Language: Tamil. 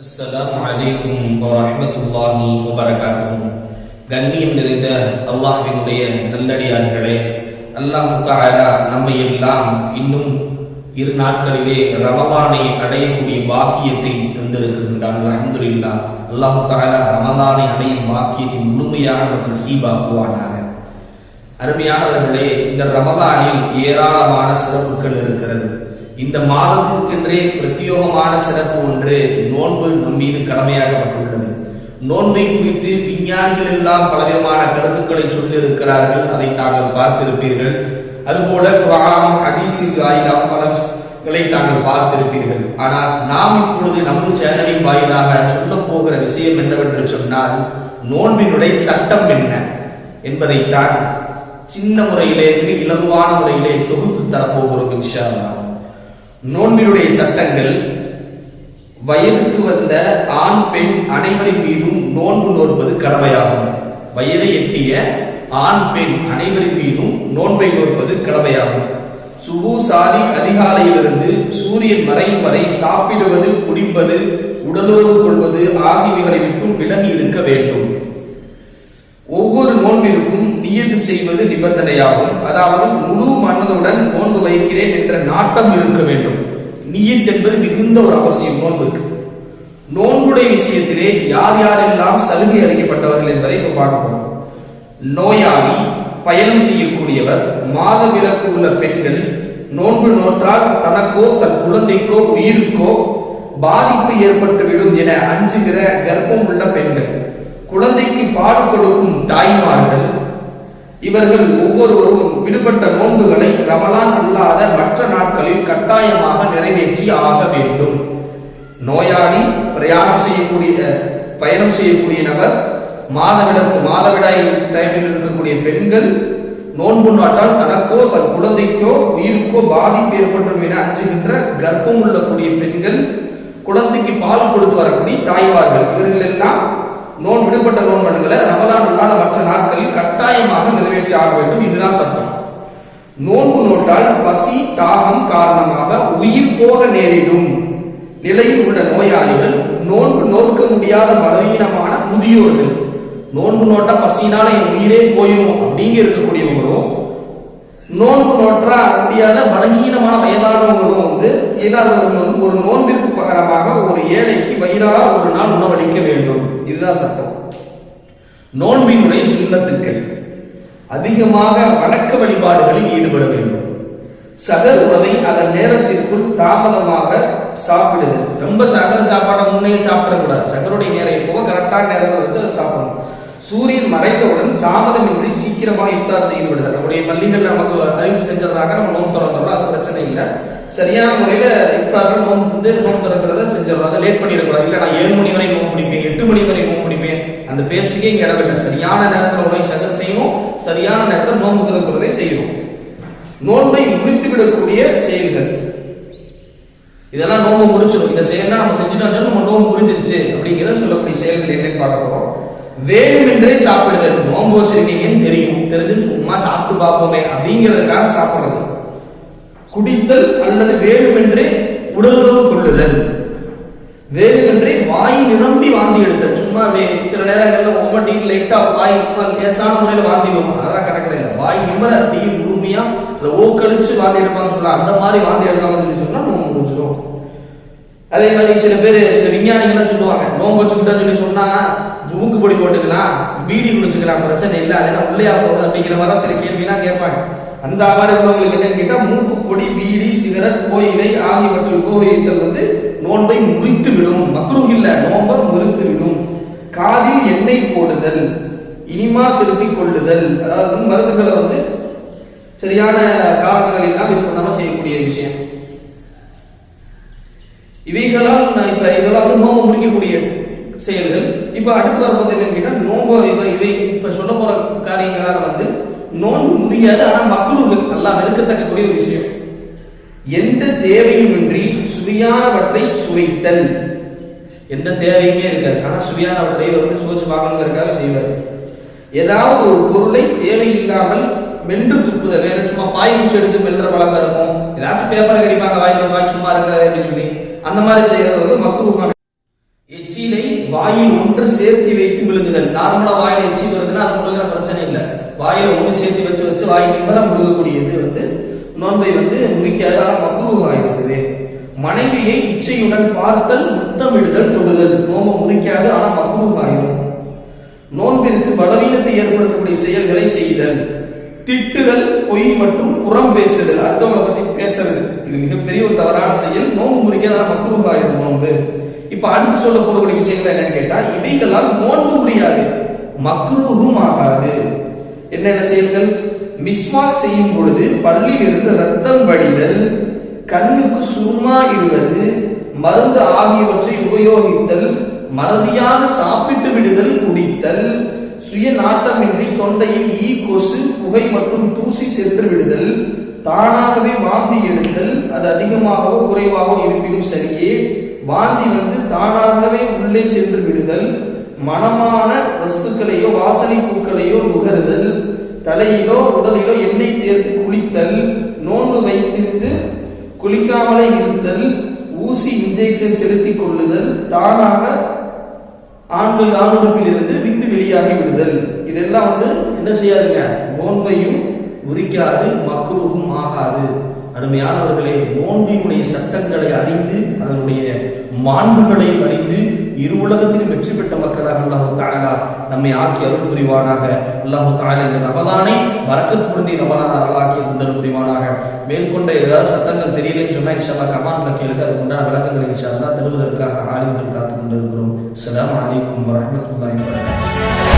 அஸ்லாம் அலைக்கும் வரஹ்மத்துல்லாஹி வபரகாத்துஹு கண்ணியம் நிறைந்த அல்லாஹினுடைய நல்லடியார்களே அல்லாஹ் தஆலா நம்மை எல்லாம் இன்னும் இரு நாட்களிலே ரமதானை அடையக்கூடிய பாக்கியத்தை தந்திருக்கின்றான். அல்ஹம்துலில்லாஹ் அல்லாஹ் தஆலா ரமதானை அடையும் பாக்கியத்தை முழுமையாக நமக்கு நசீபாக்குவானாக. அருமையானவர்களே இந்த ரமதானில் ஏராளமான சிறப்புகள் இருக்கிறது. இந்த மாதத்திற்கென்றே பிரத்யோகமான சிறப்பு ஒன்று நோன்பு நம் மீது கடமையாகப்பட்டுள்ளது நோன்பை குறித்து விஞ்ஞானிகள் எல்லாம் பலவிதமான கருத்துக்களை சொல்லி இருக்கிறார்கள் அதை தாங்கள் பார்த்திருப்பீர்கள். அதுபோல குரான் ஹதீஸின் வாயிலாக பலங்களை தாங்கள் பார்த்திருப்பீர்கள். ஆனால் நாம் இப்பொழுது நமது சேனலின் வாயிலாக சொல்ல போகிற விஷயம் என்னவென்று சொன்னால் நோன்பினுடைய சட்டம் என்ன என்பதைத்தான் சின்ன முறையிலே மிக இலகுவான முறையிலே தொகுத்து தரப்போகிறோம் இன்ஷா அல்லாஹ். நோன்பினுடைய சட்டங்கள் வயதுக்கு வந்த ஆண் பெண் அனைவரின் மீதும் நோன்பு நோற்பது கடமையாகும். வயதை எட்டிய ஆண் பெண் அனைவரின் மீதும் நோன்பை நோற்பது கடமையாகும். சுபு சாதி அதிகாலையிலிருந்து சூரியன் மறையும் வரை சாப்பிடுவது குடிப்பது உடலுறவு கொள்வது ஆகியவைகளை விட்டும் விலகி இருக்க வேண்டும். ஒவ்வொரு நோன்பிற்கும் நியது செய்வது நிபந்தனையாகும். அதாவது முழு மனதுடன் நோன்பு வைக்கிறேன் என்ற நாட்டம் இருக்க வேண்டும். நியத் என்பது மிகுந்த ஒரு அவசியம் நோன்புக்கு. நோன்புடைய விஷயத்திலே யார் யாரெல்லாம் சலுகை அளிக்கப்பட்டவர்கள் என்பதை இப்ப பார்க்க நோயாளி பயணம் செய்யக்கூடியவர் மாத விலக்கு உள்ள பெண்கள் நோன்பு நோற்றால் தனக்கோ தன் குழந்தைக்கோ உயிருக்கோ பாதிப்பு ஏற்பட்டுவிடும் என அஞ்சுகிற கர்ப்பம் உள்ள பெண்கள் குழந்தைக்கு பால் கொடுக்கும் தாய்மார்கள் இவர்கள் ஒவ்வொருவரும் விடுபட்ட நோன்புகளை ரமலான் அல்லாத மற்ற நாட்களில் கட்டாயமாக நிறைவேற்றி ஆக வேண்டும். நோயாளி பிரயாணம் செய்யக்கூடிய பயணம் செய்யக்கூடிய நபர் மாதவிடக்கு மாதவிடாய் டைமில் இருக்கக்கூடிய பெண்கள் நோன்பு நாட்டால் தனக்கோ தன் குழந்தைக்கோ உயிருக்கோ பாதிப்பு ஏற்படும் என அஞ்சுகின்ற கர்ப்பம் உள்ளக்கூடிய பெண்கள் குழந்தைக்கு பால் கொடுத்து வரக்கூடிய தாய்வார்கள் இவர்கள் எல்லாம் நோன் விடுபட்ட நோன்பன்களை வேண்டும் இதுதான் சட்டம். நோன்பு நோட்டால் பசி தாகம் காரணமாக உயிர் போக நேரிடும். நிலையில் உள்ள நோயாளிகள் நோன்பு நோக்க முடியாத பலவீனமான முதியோர்கள். நோன்பு நோட்டா பசியினால என் உயிரே போயிடும் அப்படிங்க இருக்கக்கூடியவங்களும் நோன்பு நோற்றா முடியாத பலகீனமான வயதானவங்களும் வந்து இல்லாதவர்கள் வந்து ஒரு நோன்பிற்கு பகரமாக ஒரு ஏழைக்கு வயிறாக ஒரு நாள் உணவளிக்க வேண்டும். இதுதான் சட்டம். நோன்பினுடைய சுண்ணத்துக்கள் அதிகமாக வணக்க வழிபாடுகளில் ஈடுபட வேண்டும். சகல் உணவை அதன் நேரத்திற்குள் தாமதமாக சாப்பிடுது ரொம்ப சகல சாப்பாடை முன்னே சாப்பிடக்கூடாது. சகருடைய நேரம் போக கரெக்டான நேரத்தை வச்சு அதை சாப்பிடணும். சூரியன் மறைந்தவுடன் தாமதமின்றி சீக்கிரமாக இஃப்தார் செய்து விடுதல். நம்முடைய பள்ளிகள் நமக்கு அறிவிப்பு செஞ்சதாக நம்ம நோன்பு திறந்துடுறோம் அது பிரச்சனை இல்லை. சரியான முறையில இஃப்தார் நோன் வந்து நோன் திறக்கிறத செஞ்சிடறோம். அதை லேட் பண்ணிடக்கூடாது. இல்லை நான் ஏழு மணி வரை நோன் பிடிப்பேன் எட்டு மணி வரை நோன் பிடிப்பேன் அந்த பேச்சுக்கே இங்கே இடமில்லை சரியான நேரத்தில் உணவை சகல் செய்யணும் சரியான நேரத்தில் நோன்பு திறக்கிறதை செய்யணும். நோன்பை முடித்து விடக்கூடிய செயல்கள். இதெல்லாம் நோன்பு முடிச்சிடும். இந்த செயல்லாம் நம்ம செஞ்சுட்டோம் நம்ம நோன்பு முடிஞ்சிருச்சு அப்படிங்கிறத சொல்லக்கூடிய செயல்கள் என்னன்னு பார்க்க போறோம். வேணுமென்றே சாப்பிடுதல். நோன்பு வச்சிருக்கீங்கன்னு தெரியும். தெரிஞ்சு சும்மா சாப்பிட்டு பார்ப்போமே அப்படிங்கிறதுக்காக சாப்பிடுறது. குடித்தல் அல்லது வேணுமென்றே உடலுறவு கொள்ளுதல். வேணுமென்றே வாய் நிரம்பி வாந்தி எடுத்தல். சும்மா வே- சில நேரங்கள்ல ஒவ்வொன்றையும் லைட்டா வாய் லேசான முறையில் வாந்தி வரும். அதான் கணக்கில் இல்லை. வாய் நிம்மர அப்படியே முழுமையா இந்த ஓ கழிச்சு வாந்தி எடுப்பான்னு சொல்லலாம் அந்த மாதிரி வாந்தி எடுத்தாங்கன்னு சொன்னா நோம்பு முடிச்சிடும் அதே மாதிரி சில பேர் சில விஞ்ஞானிகள்லாம் சொல்லுவாங்க. நோம்பு வச்சுக்கிட்டோம்னு சொல்லி சொன்னா மூக்கு பொடி போட்டுக்கலாம் பீடி குடிச்சுக்கலாம் பிரச்சனை இல்லை. அதெல்லாம் உள்ளையா போகுது அப்படிங்கிற மாதிரி சில கேள்விலாம் கேட்பாங்க. அந்த மாதிரி உள்ளவங்களுக்கு என்னன்னு கேட்டா மூக்கு பொடி பீடி சிகரெட் கோயிலை ஆகியவற்றில் உபயோகித்தல் வந்து நோன்பை முறித்து விடும் மக்ரூம் இல்ல நோன்பை முறித்து விடும் காதில் எண்ணெய் போடுதல் இனிமா செலுத்திக் கொள்ளுதல். அதாவது வந்து மருந்துகளை வந்து சரியான காரணங்கள் எல்லாம் இது பண்ணாம செய்யக்கூடிய விஷயம். இவைகளால் நான் இப்ப இதெல்லாம் வந்து நோம்பு முடிக்கக்கூடிய செயல்கள். இப்ப அடுத்து வரும்போது என்னன்னு கேட்டா நோம்பு இவை இப்ப சொல்ல போற காரியங்களால வந்து நோன்பு முடியாது ஆனா மக்குருகள் நல்லா வெறுக்கத்தக்கக்கூடிய ஒரு விஷயம். எந்த தேவையுமின்றி சுவையானவற்றை சுவைத்தல். எந்த தேவையுமே இருக்காது. ஆனா சுவையானவற்றை வந்து சுவைச்சு பார்க்கணுங்கிறதுக்காக செய்வார். ஏதாவது ஒரு பொருளை தேவையில்லாமல் மென்று துப்புதல். ஏன்னா சும்மா பாய் பூச்சி எடுத்து மெல்ற பழக்கம் இருக்கும். ஏதாச்சும் பேப்பர் கடிப்பாங்க வாய் வாய் சும்மா இருக்காது அப்படின்னு சொல்லி. அந்த மாதிரி செய்யறது வந்து மக்குருவான வாயில் ஒன்று சேர்த்து வைத்து விழுங்குதல். நார்மலா வாயில எச்சி வருதுன்னா அது முழுகிற பிரச்சனை இல்லை. வாயில ஒன்று சேர்த்து வச்சு வச்சு வாய் நிம்மல முழுகக்கூடியது வந்து நோன்பை வந்து முறிக்காத மக்குருவாகிறது மனைவியை இச்சையுடன் பார்த்தல் முத்தமிடுதல் தொடுதல். நோம்பு முறிக்காது ஆனா மக்குருவாயிரும் நோன்பிற்கு பலவீனத்தை ஏற்படுத்தக்கூடிய செயல்களை செய்தல். திட்டுதல் பொய் மற்றும் புறம் பேசுதல். அடுத்தவங்களை பத்தி பேசுறது. இது மிகப்பெரிய ஒரு தவறான செயல். நோன்பு முறிக்காத மக்குருவாயிரும் நோன்பு. இப்ப அடுத்து சொல்ல போகக்கூடிய விஷயங்கள் என்னன்னு கேட்டா இவைகளால் நோன்பு முடியாது மக்ரூஹும் ஆகாது. என்னென்ன செயல்கள் மிஸ்வாக் செய்யும் பொழுது பள்ளியில் இருந்து ரத்தம் வடிதல் கண்ணுக்கு சும்மா இடுவது மருந்து ஆகியவற்றை உபயோகித்தல் மறதியாக சாப்பிட்டு விடுதல் குடித்தல் சுய நாட்டமின்றி தொண்டையில் ஈ கொசு புகை மற்றும் தூசி சென்று விடுதல் தானாகவே வாந்தி எடுத்தல் அது அதிகமாகவோ குறைவாகவோ இருப்பினும் சரியே வாந்தி வந்து தானாகவே உள்ளே சென்று விடுதல் மனமான வஸ்துக்களையோ வாசனை பூக்களையோ நுகருதல் தலையிலோ உடலிலோ எண்ணெய் தேர்த்து குளித்தல் நோன்பு வைத்திருந்து குளிக்காமலே இருத்தல் ஊசி இன்ஜெக்ஷன் செலுத்திக் கொள்ளுதல் தானாக ஆண்கள் ஆணுறுப்பில் இருந்து விந்து வெளியாகி விடுதல். இதெல்லாம் வந்து என்ன செய்யாதுங்க? நோன்பையும் உரிக்காது மக்குருவும் ஆகாது. அருமையானவர்களே நோன்பினுடைய சட்டங்களை அறிந்து அதனுடைய மாண்புகளை அறிந்து இரு உலகத்திலும் வெற்றி பெற்ற மக்களாக அல்லாஹு தாலா நம்மை ஆக்கி அருள் புரிவானாக. அல்லாஹு தாலா இந்த ரமதானை வரக்கத்து பொருந்தி ரமதான அருளாக்கி தந்தல் புரிவானாக. மேற்கொண்ட ஏதாவது சத்தங்கள் தெரியலன்னு சொன்னால் இன்ஷால்லா கமான்ல கேளுங்க. அதுக்கு உண்டான விளக்கங்களை இன்ஷால்லா தருவதற்காக ஆலிம்கள் காத்து கொண்டிருக்கிறோம். அஸ்ஸலாமு அலைக்கும் வரஹ்மத்துல்லாஹி வபரகாத்துஹு.